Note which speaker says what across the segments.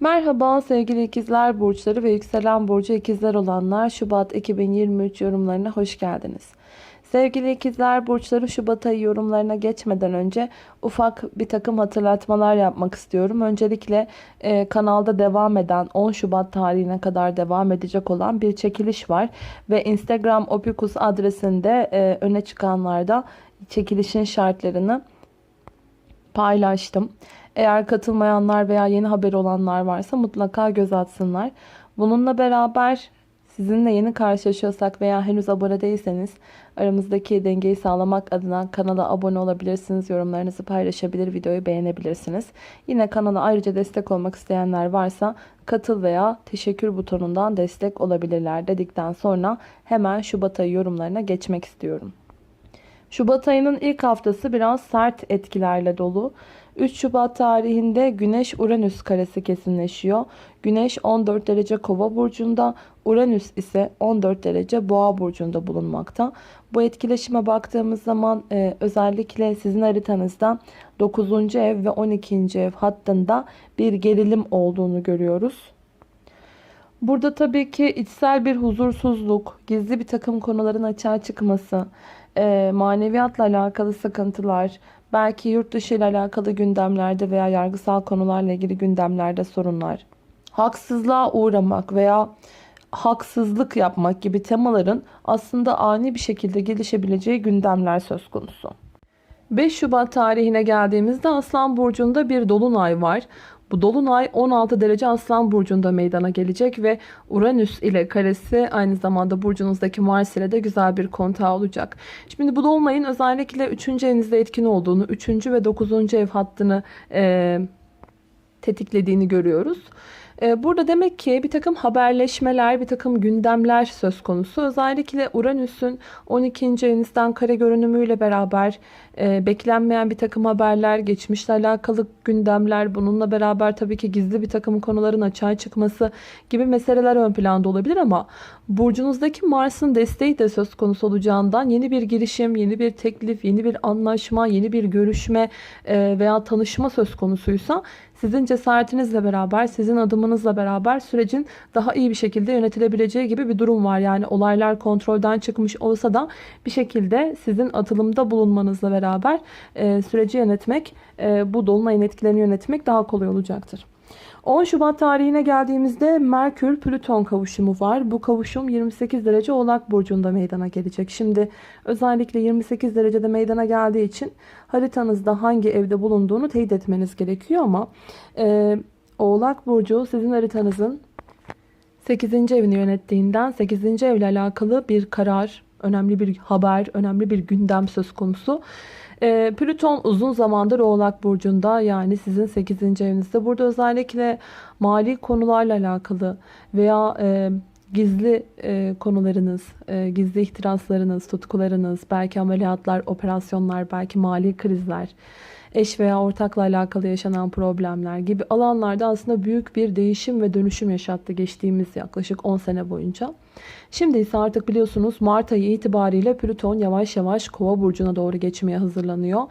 Speaker 1: Merhaba sevgili ikizler burçları ve yükselen burcu ikizler olanlar Şubat 2023 yorumlarına hoş geldiniz. Sevgili ikizler burçları Şubat ayı yorumlarına geçmeden önce ufak bir takım hatırlatmalar yapmak istiyorum. Öncelikle e, kanalda devam eden 10 Şubat tarihine kadar devam edecek olan bir çekiliş var. Ve Instagram opikus adresinde e, öne çıkanlarda çekilişin şartlarını paylaştım. Eğer katılmayanlar veya yeni haber olanlar varsa mutlaka göz atsınlar. Bununla beraber sizinle yeni karşılaşıyorsak veya henüz abone değilseniz aramızdaki dengeyi sağlamak adına kanala abone olabilirsiniz. Yorumlarınızı paylaşabilir, videoyu beğenebilirsiniz. Yine kanala ayrıca destek olmak isteyenler varsa katıl veya teşekkür butonundan destek olabilirler dedikten sonra hemen Şubat ayı yorumlarına geçmek istiyorum. Şubat ayının ilk haftası biraz sert etkilerle dolu. 3 Şubat tarihinde Güneş-Uranüs karesi kesinleşiyor. Güneş 14 derece Kova burcunda, Uranüs ise 14 derece Boğa burcunda bulunmakta. Bu etkileşime baktığımız zaman e, özellikle sizin haritanızda 9. ev ve 12. ev hattında bir gerilim olduğunu görüyoruz. Burada tabii ki içsel bir huzursuzluk, gizli bir takım konuların açığa çıkması, e, maneviyatla alakalı sıkıntılar, belki yurt dışı ile alakalı gündemlerde veya yargısal konularla ilgili gündemlerde sorunlar, haksızlığa uğramak veya haksızlık yapmak gibi temaların aslında ani bir şekilde gelişebileceği gündemler söz konusu. 5 Şubat tarihine geldiğimizde Aslan Burcu'nda bir dolunay var. Bu dolunay 16 derece Aslan Burcu'nda meydana gelecek ve Uranüs ile karesi aynı zamanda burcunuzdaki Mars ile de güzel bir kontağı olacak. Şimdi bu dolunayın özellikle 3. evinizde etkin olduğunu, 3. ve 9. ev hattını e, tetiklediğini görüyoruz. E, burada demek ki bir takım haberleşmeler, bir takım gündemler söz konusu. Özellikle Uranüs'ün 12. evinizden kare görünümüyle beraber e, beklenmeyen bir takım haberler, geçmişle alakalı gündemler, bununla beraber tabii ki gizli bir takım konuların açığa çıkması gibi meseleler ön planda olabilir ama burcunuzdaki Mars'ın desteği de söz konusu olacağından yeni bir girişim, yeni bir teklif, yeni bir anlaşma, yeni bir görüşme e, veya tanışma söz konusuysa sizin cesaretinizle beraber, sizin adımınızla beraber sürecin daha iyi bir şekilde yönetilebileceği gibi bir durum var. Yani olaylar kontrolden çıkmış olsa da bir şekilde sizin atılımda bulunmanızla beraber e, süreci yönetmek, e, bu dolunayın etkilerini yönetmek daha kolay olacaktır. 10 Şubat tarihine geldiğimizde Merkür Plüton kavuşumu var. Bu kavuşum 28 derece Oğlak burcunda meydana gelecek. Şimdi özellikle 28 derecede meydana geldiği için haritanızda hangi evde bulunduğunu teyit etmeniz gerekiyor ama e, Oğlak burcu sizin haritanızın 8. evini yönettiğinden 8. evle alakalı bir karar, önemli bir haber, önemli bir gündem söz konusu. E, Plüton uzun zamandır Oğlak Burcu'nda yani sizin 8. evinizde. Burada özellikle mali konularla alakalı veya e, gizli e, konularınız, e, gizli ihtiraslarınız, tutkularınız, belki ameliyatlar, operasyonlar, belki mali krizler, eş veya ortakla alakalı yaşanan problemler gibi alanlarda aslında büyük bir değişim ve dönüşüm yaşattı geçtiğimiz yaklaşık 10 sene boyunca. Şimdi ise artık biliyorsunuz Mart ayı itibariyle Plüton yavaş yavaş Kova burcuna doğru geçmeye hazırlanıyor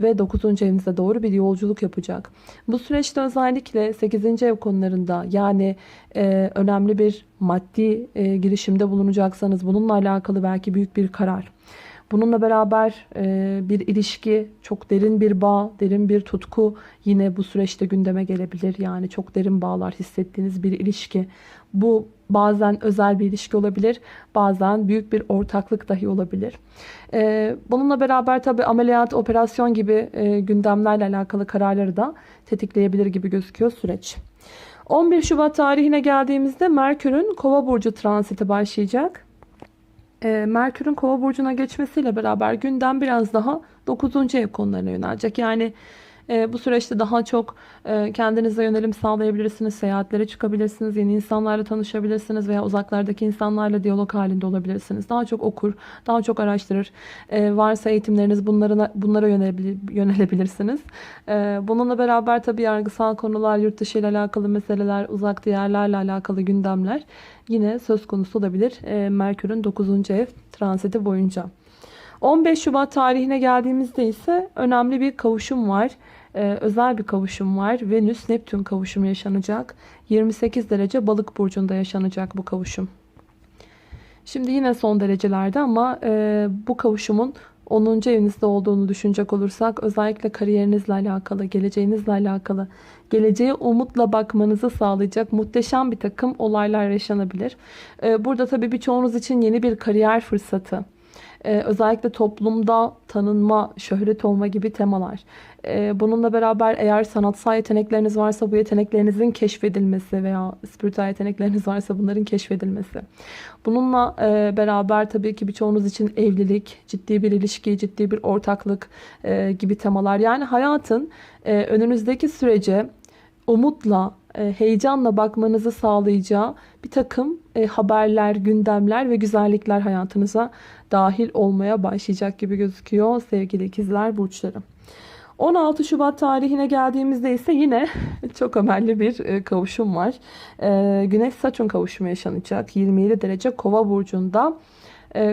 Speaker 1: ve 9. evinize doğru bir yolculuk yapacak. Bu süreçte özellikle 8. ev konularında yani e, önemli bir maddi e, girişimde bulunacaksanız bununla alakalı belki büyük bir karar Bununla beraber e, bir ilişki, çok derin bir bağ, derin bir tutku yine bu süreçte gündeme gelebilir. Yani çok derin bağlar hissettiğiniz bir ilişki. Bu bazen özel bir ilişki olabilir, bazen büyük bir ortaklık dahi olabilir. E, bununla beraber tabi ameliyat, operasyon gibi e, gündemlerle alakalı kararları da tetikleyebilir gibi gözüküyor süreç. 11 Şubat tarihine geldiğimizde Merkür'ün Kova burcu transiti başlayacak e, Merkür'ün kova burcuna geçmesiyle beraber gündem biraz daha 9. ev konularına yönelecek. Yani e, bu süreçte daha çok e, kendinize yönelim sağlayabilirsiniz. Seyahatlere çıkabilirsiniz. Yeni insanlarla tanışabilirsiniz. Veya uzaklardaki insanlarla diyalog halinde olabilirsiniz. Daha çok okur. Daha çok araştırır. E, varsa eğitimleriniz bunlara, bunlara yönelebilirsiniz. E, bununla beraber tabii yargısal konular, yurt dışı ile alakalı meseleler, uzak diyarlarla alakalı gündemler yine söz konusu olabilir. E, Merkür'ün 9. ev transiti boyunca. 15 Şubat tarihine geldiğimizde ise önemli bir kavuşum var. e, özel bir kavuşum var. Venüs-Neptün kavuşumu yaşanacak. 28 derece balık burcunda yaşanacak bu kavuşum. Şimdi yine son derecelerde ama e, bu kavuşumun 10. evinizde olduğunu düşünecek olursak özellikle kariyerinizle alakalı, geleceğinizle alakalı, geleceğe umutla bakmanızı sağlayacak muhteşem bir takım olaylar yaşanabilir. E, burada tabii birçoğunuz için yeni bir kariyer fırsatı, e, özellikle toplumda tanınma, şöhret olma gibi temalar. E, bununla beraber eğer sanatsal yetenekleriniz varsa bu yeteneklerinizin keşfedilmesi veya spiritüel yetenekleriniz varsa bunların keşfedilmesi. Bununla e, beraber tabii ki birçoğunuz için evlilik, ciddi bir ilişki, ciddi bir ortaklık e, gibi temalar. Yani hayatın e, önünüzdeki sürece umutla, heyecanla bakmanızı sağlayacağı bir takım e, haberler, gündemler ve güzellikler hayatınıza dahil olmaya başlayacak gibi gözüküyor sevgili ikizler burçları. 16 Şubat tarihine geldiğimizde ise yine çok önemli bir e, kavuşum var. Güneş Satürn kavuşumu yaşanacak 27 derece Kova burcunda.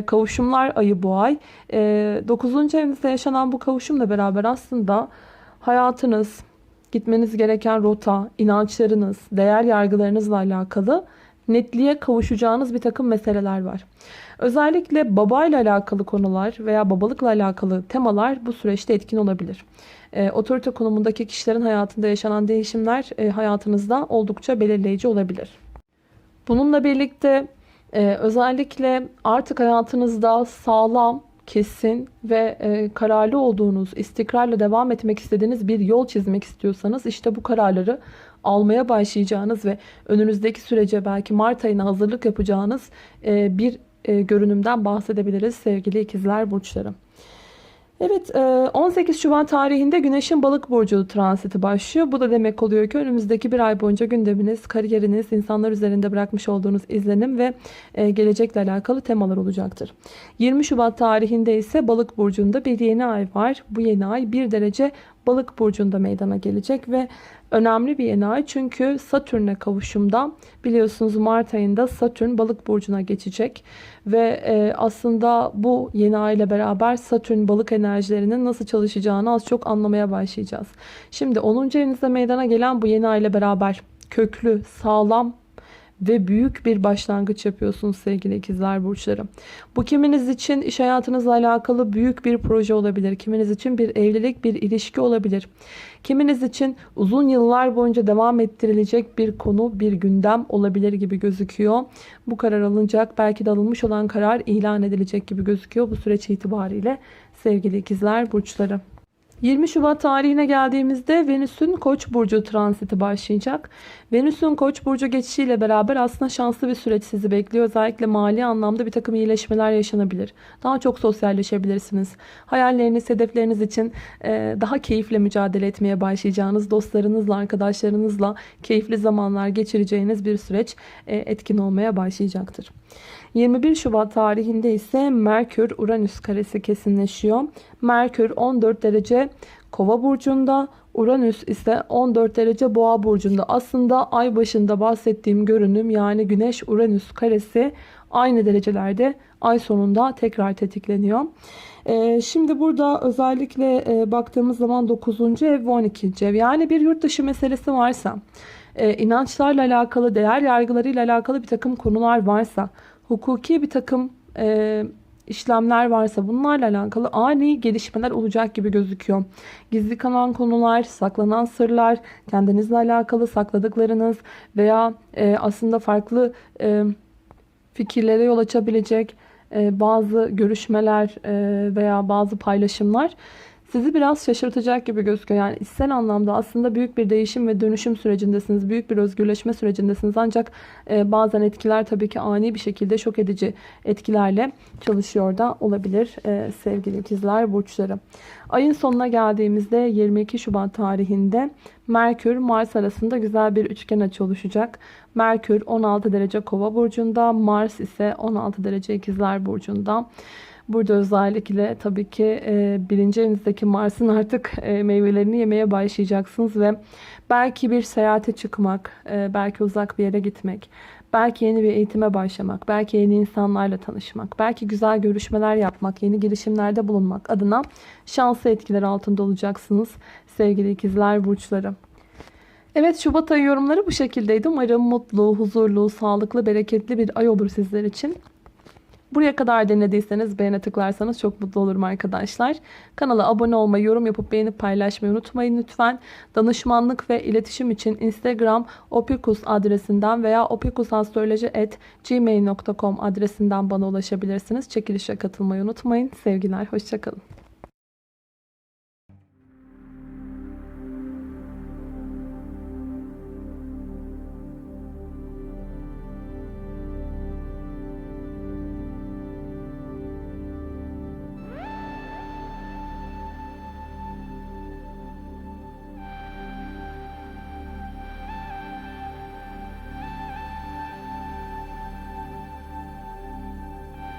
Speaker 1: Kavuşumlar ayı bu ay. 9. evinizde yaşanan bu kavuşumla beraber aslında hayatınız, gitmeniz gereken rota, inançlarınız, değer yargılarınızla alakalı netliğe kavuşacağınız bir takım meseleler var. Özellikle babayla alakalı konular veya babalıkla alakalı temalar bu süreçte etkin olabilir. E, otorite konumundaki kişilerin hayatında yaşanan değişimler e, hayatınızda oldukça belirleyici olabilir. Bununla birlikte e, özellikle artık hayatınızda sağlam, kesin ve e, kararlı olduğunuz, istikrarla devam etmek istediğiniz bir yol çizmek istiyorsanız işte bu kararları almaya başlayacağınız ve önünüzdeki sürece belki Mart ayına hazırlık yapacağınız e, bir e, görünümden bahsedebiliriz sevgili ikizler burçları. Evet 18 Şubat tarihinde Güneş'in balık burcu transiti başlıyor. Bu da demek oluyor ki önümüzdeki bir ay boyunca gündeminiz, kariyeriniz, insanlar üzerinde bırakmış olduğunuz izlenim ve gelecekle alakalı temalar olacaktır. 20 Şubat tarihinde ise balık burcunda bir yeni ay var. Bu yeni ay 1 derece balık burcunda meydana gelecek ve önemli bir yeni ay çünkü Satürn'e kavuşumda biliyorsunuz Mart ayında Satürn balık burcuna geçecek ve e, aslında bu yeni ay ile beraber Satürn balık enerjilerinin nasıl çalışacağını az çok anlamaya başlayacağız. Şimdi 10. evinizde meydana gelen bu yeni ay ile beraber köklü, sağlam ve büyük bir başlangıç yapıyorsunuz sevgili ikizler burçları. Bu kiminiz için iş hayatınızla alakalı büyük bir proje olabilir. Kiminiz için bir evlilik, bir ilişki olabilir. Kiminiz için uzun yıllar boyunca devam ettirilecek bir konu, bir gündem olabilir gibi gözüküyor. Bu karar alınacak. Belki de alınmış olan karar ilan edilecek gibi gözüküyor bu süreç itibariyle sevgili ikizler burçları. 20 Şubat tarihine geldiğimizde Venüs'ün Koç burcu transiti başlayacak. Venüs'ün Koç burcu geçişiyle beraber aslında şanslı bir süreç sizi bekliyor. Özellikle mali anlamda bir takım iyileşmeler yaşanabilir. Daha çok sosyalleşebilirsiniz. Hayalleriniz, hedefleriniz için e, daha keyifle mücadele etmeye başlayacağınız, dostlarınızla, arkadaşlarınızla keyifli zamanlar geçireceğiniz bir süreç e, etkin olmaya başlayacaktır. 21 Şubat tarihinde ise Merkür-Uranüs karesi kesinleşiyor. Merkür 14 derece Kova burcunda, Uranüs ise 14 derece Boğa burcunda. Aslında ay başında bahsettiğim görünüm yani Güneş Uranüs karesi aynı derecelerde ay sonunda tekrar tetikleniyor. Ee, şimdi burada özellikle e, baktığımız zaman 9. ev ve 12. ev yani bir yurt dışı meselesi varsa, e, inançlarla alakalı, değer yargılarıyla alakalı bir takım konular varsa, hukuki bir takım e, işlemler varsa bunlarla alakalı ani gelişmeler olacak gibi gözüküyor. Gizli kalan konular, saklanan sırlar, kendinizle alakalı sakladıklarınız veya e, aslında farklı e, fikirlere yol açabilecek e, bazı görüşmeler e, veya bazı paylaşımlar sizi biraz şaşırtacak gibi gözüküyor. Yani içsel anlamda aslında büyük bir değişim ve dönüşüm sürecindesiniz. Büyük bir özgürleşme sürecindesiniz. Ancak e, bazen etkiler tabii ki ani bir şekilde şok edici etkilerle çalışıyor da olabilir e, sevgili ikizler burçları. Ayın sonuna geldiğimizde 22 Şubat tarihinde Merkür Mars arasında güzel bir üçgen açı oluşacak. Merkür 16 derece Kova burcunda, Mars ise 16 derece İkizler burcunda. Burada özellikle tabii ki e, birinci evinizdeki Mars'ın artık e, meyvelerini yemeye başlayacaksınız ve belki bir seyahate çıkmak, e, belki uzak bir yere gitmek, Belki yeni bir eğitime başlamak, belki yeni insanlarla tanışmak, belki güzel görüşmeler yapmak, yeni girişimlerde bulunmak adına şanslı etkiler altında olacaksınız sevgili ikizler burçları. Evet Şubat ayı yorumları bu şekildeydi. Umarım mutlu, huzurlu, sağlıklı, bereketli bir ay olur sizler için. Buraya kadar dinlediyseniz beğene tıklarsanız çok mutlu olurum arkadaşlar. Kanala abone olmayı, yorum yapıp beğenip paylaşmayı unutmayın lütfen. Danışmanlık ve iletişim için Instagram opikus adresinden veya opikusastroloji.gmail.com adresinden bana ulaşabilirsiniz. Çekilişe katılmayı unutmayın. Sevgiler, hoşçakalın.